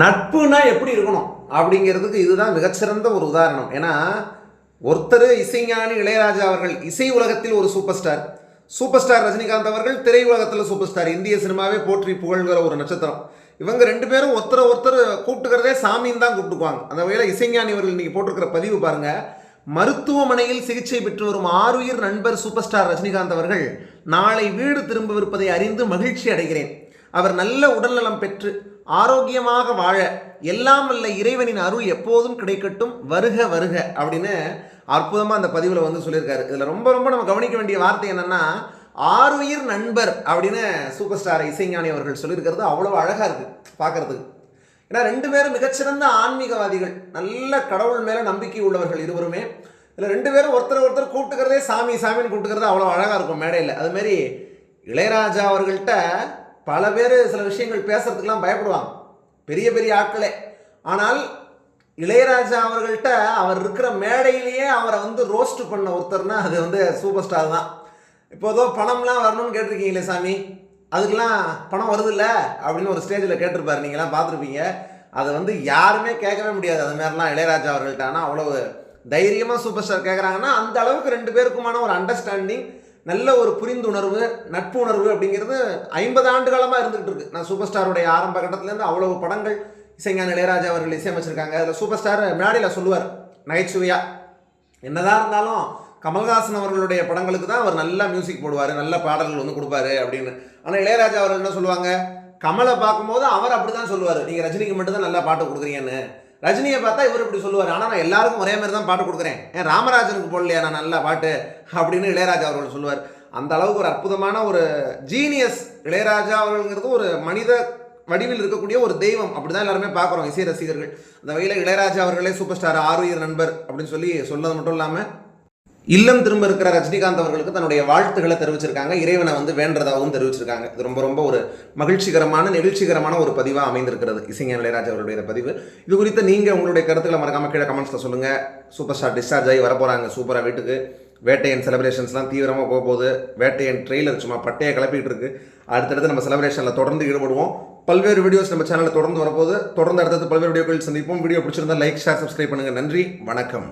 நட்புனா எப்படி இருக்கணும்? அப்படிங்கிறதுக்கு இதுதான் மிகச்சிறந்த ஒரு உதாரணம். ஏன்னா ஒருத்தர் இசைஞானி இளையராஜா அவர்கள் இசை உலகத்தில் ஒரு super star. Super star Rajinikanth அவர்கள் திரையுலகத்தில் சூப்பர் ஸ்டார். இந்திய சினிமாவே போற்றி புகழ்கிற ஒரு நட்சத்திரம். இவங்க ரெண்டு பேரும் ஒருத்தரை ஒருத்தர் கூப்பிட்டுக்கிறதே சாமின்னு தான் கூப்பிட்டுக்குவாங்க. அந்த வகையில் இசைஞானி அவர்கள் இன்றைக்கி போட்டிருக்கிற பதிவு பாருங்க. மருத்துவமனையில் சிகிச்சை பெற்று வரும் ஆறுயிர் நண்பர் சூப்பர் ஸ்டார் ரஜினிகாந்த் அவர்கள் நாளை வீடு திரும்பவிருப்பதை அறிந்து மகிழ்ச்சி அடைகிறேன். அவர் நல்ல உடல்நலம் பெற்று ஆரோக்கியமாக வாழ எல்லாம் வல்ல இறைவனின் அருள் எப்போதும் கிடைக்கட்டும் வருக வருக அப்படின்னு அற்புதமாக அந்த பதிவில் வந்து சொல்லியிருக்காரு. இதில் ரொம்ப ரொம்ப நம்ம கவனிக்க வேண்டிய வார்த்தை என்னென்னா ஆறுயிர் நண்பர் அப்படின்னு சூப்பர் ஸ்டார் இசைஞானி அவர்கள் சொல்லியிருக்கிறது. அவ்வளோ அழகாக இருக்குது பார்க்குறதுக்கு. ஏன்னா ரெண்டு பேரும் மிகச்சிறந்த ஆன்மீகவாதிகள். நல்ல கடவுள் மேலே நம்பிக்கை உள்ளவர்கள் இருவருமே. இதில் ரெண்டு பேரும் ஒருத்தர் ஒருத்தர் கூப்பிட்டுக்கிறதே சாமி சாமின்னு கூப்பிட்டுக்கிறது அவ்வளோ அழகாக இருக்கும் மேடையில். அதுமாரி இளையராஜா அவர்கள்ட்ட பல பேர் சில விஷயங்கள் பேசுறதுக்கெல்லாம் பயப்படுவாங்க. பெரிய பெரிய ஆட்களே. ஆனால் இளையராஜா அவர்கள்ட்ட அவர் இருக்கிற மேடையிலேயே அவரை வந்து ரோஸ்ட் பண்ண ஒருத்தர்னா அது வந்து சூப்பர் ஸ்டார் தான். இப்போ ஏதோ பணம்லாம் வரணும்னு கேட்டிருக்கீங்களே சாமி? அதுக்கெல்லாம் பணம் வருதில்ல அப்படின்னு ஒரு ஸ்டேஜில் கேட்டிருப்பார். நீங்களாம் பார்த்துருப்பீங்க. அதை வந்து யாருமே கேட்கவே முடியாது. அது மாதிரிலாம் இளையராஜா அவர்கள்ட்ட. ஆனால் அவ்வளவு தைரியமாக சூப்பர் ஸ்டார் கேட்குறாங்கன்னா அந்த அளவுக்கு ரெண்டு பேருக்குமான ஒரு அண்டர்ஸ்டாண்டிங் நல்ல ஒரு புரிந்துணர்வு நட்பு உணர்வு அப்படிங்கிறது ஐம்பது ஆண்டு காலமாக இருந்துகிட்டு இருக்கு. நான் சூப்பர் ஸ்டாருடைய ஆரம்ப கட்டத்துலேருந்து அவ்வளவு படங்கள் இசைஞான இளையராஜா அவர்கள் இசையமைச்சிருக்காங்க. அதில் சூப்பர் ஸ்டார் முன்னாடியில் சொல்லுவார் நகைச்சுவையாக என்னதான் இருந்தாலும் கமல்ஹாசன் அவர்களுடைய படங்களுக்கு தான் அவர் நல்லா மியூசிக் போடுவார் நல்ல பாடல்கள் வந்து கொடுப்பாரு அப்படின்னு. ஆனால் இளையராஜா அவர்கள் என்ன சொல்லுவாங்க? கமலை பார்க்கும்போது அவர் அப்படி தான் சொல்லுவார். நீங்கள் ரஜினிக்கு மட்டும் தான் நல்லா பாட்டு கொடுக்குறீங்கன்னு. ரஜினியை பார்த்தா இவர் இப்படி சொல்லுவார். ஆனால் நான் எல்லாருக்கும் ஒரே மாதிரி தான் பாட்டு கொடுக்குறேன். ஏன் ராமராஜனுக்கு போடலையா? நான் நல்ல பாட்டு அப்படின்னு இளையராஜா அவர்கள் சொல்லுவார். அந்த அளவுக்கு ஒரு அற்புதமான ஒரு ஜீனியஸ் இளையராஜா அவர்கள்ங்கிறது ஒரு மனித வடிவில் இருக்கக்கூடிய ஒரு தெய்வம். அப்படிதான் எல்லாருமே பார்க்குறோம் இசை ரசிகர்கள். அந்த வகையில் இளையராஜா அவர்களே சூப்பர் ஸ்டார் ஆறுயிர் நண்பர் அப்படின்னு சொல்லி சொன்னது மட்டும் இல்லாமல் இல்லம் திரும்ப இருக்கிற ரஜினிகாந்த் அவர்களுக்கு தன்னுடைய வாழ்த்துக்களை தெரிவிச்சிருக்காங்க. இறைவனை வந்து வேண்டதாகவும் தெரிவிச்சிருக்காங்க. இது ரொம்ப ரொம்ப ஒரு மகிழ்ச்சிகரமான நெகிழ்ச்சிகரமான ஒரு பதிவாக அமைந்திருக்கிறது. இசைஞர் இளையராஜ் அவருடைய பதிவு. இது குறித்து நீங்கள் உங்களுடைய கருத்துக்களை மறக்காமல் கீழே கமெண்ட்ஸில் சொல்லுங்கள் சூப்பர் ஸ்டார் டிஸ்சார்ஜ் ஆகி வரப்போகிறாங்க சூப்பராக வீட்டுக்கு. வேட்டையன் செலிப்ரேஷன்ஸ்லாம் தீவிரமாக போக போகுது. வேட்டையன் ட்ரெய்லர் சும்மா பட்டையை கிளப்பிட்டு இருக்கு. அடுத்தடுத்து நம்ம செலிப்ரேஷனில் தொடர்ந்து ஈடுபடுவோம். பல்வேறு வீடியோஸ் நம்ம சேனலில் தொடர்ந்து வரப்போது தொடர்ந்து அடுத்தது பல்வேறு வீடியோக்கள் சந்திப்போம். வீடியோ பிடிச்சிருந்தா லைக் ஷேர் சப்ஸ்கிரைப் பண்ணுங்கள் நன்றி. வணக்கம்.